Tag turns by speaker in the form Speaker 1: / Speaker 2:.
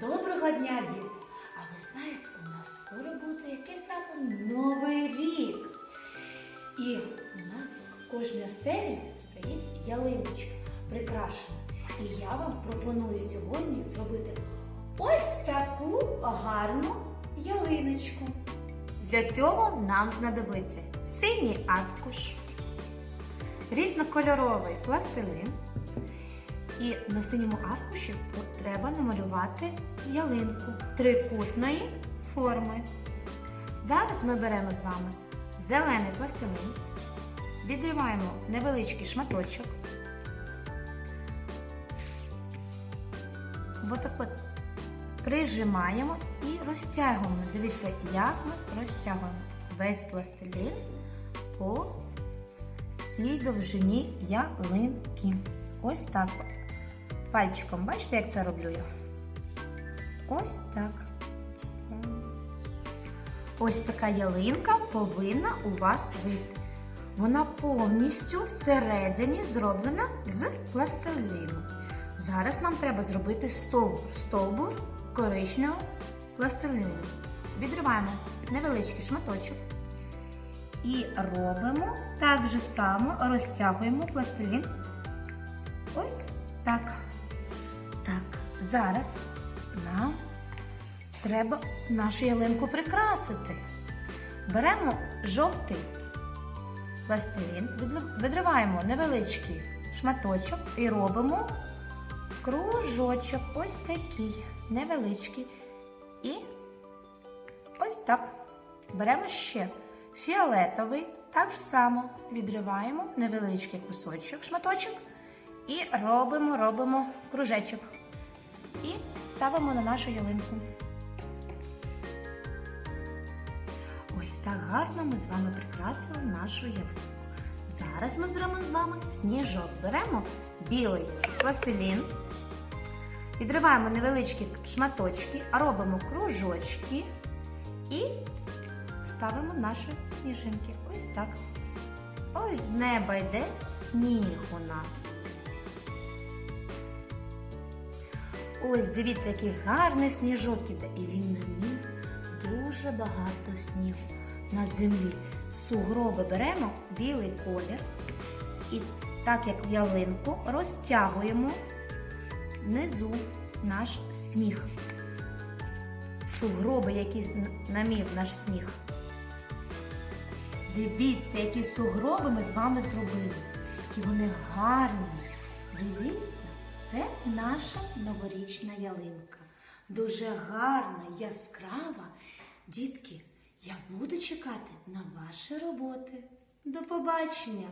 Speaker 1: Доброго дня, діти! А ви знаєте, у нас скоро буде якесь свято Новий рік. І у нас в кожній оселі стоїть ялиночка прикрашена. І я вам пропоную сьогодні зробити ось таку гарну ялиночку. Для цього нам знадобиться синій аркуш, різнокольоровий пластилин. І на синьому аркуші треба намалювати ялинку трикутної форми. Зараз ми беремо з вами зелений пластилин, відриваємо невеличкий шматочок. Отак от прижимаємо і розтягуємо. Дивіться, як ми розтягуємо весь пластилин по всій довжині ялинки. Ось так. Пальчиком, бачите, як це роблю я? Ось так. Ось така ялинка повинна у вас вийти. Вона повністю всередині зроблена з пластилину. Зараз нам треба зробити стовбур. Стовбур коричневого пластилину. Відриваємо невеличкий шматочок. І робимо так же само, розтягуємо пластилін. Ось так. Так, зараз нам треба нашу ялинку прикрасити. Беремо жовтий пластилін, видриваємо невеличкий шматочок і робимо кружочок, ось такий невеличкий. І ось так. Беремо ще фіолетовий, так само відриваємо невеличкий кусочок, шматочок. І робимо, робимо кружечок. І ставимо на нашу ялинку. Ось так гарно ми з вами прикрасили нашу ялинку. Зараз ми зробимо з вами сніжок. Беремо білий пластилін, відриваємо невеличкі шматочки, робимо кружочки і ставимо наші сніжинки. Ось так. Ось з неба йде сніг у нас. Ось дивіться, який гарний сніжок іде. І він на дуже багато снігу на землі. Сугроби беремо білий колір і так як ялинку розтягуємо внизу наш сніг. Сугроби, які намів наш сніг. Дивіться, які сугроби ми з вами зробили. Які вони гарні. Дивіться. Це наша новорічна ялинка. Дуже гарна, яскрава. Дітки, я буду чекати на ваші роботи. До побачення!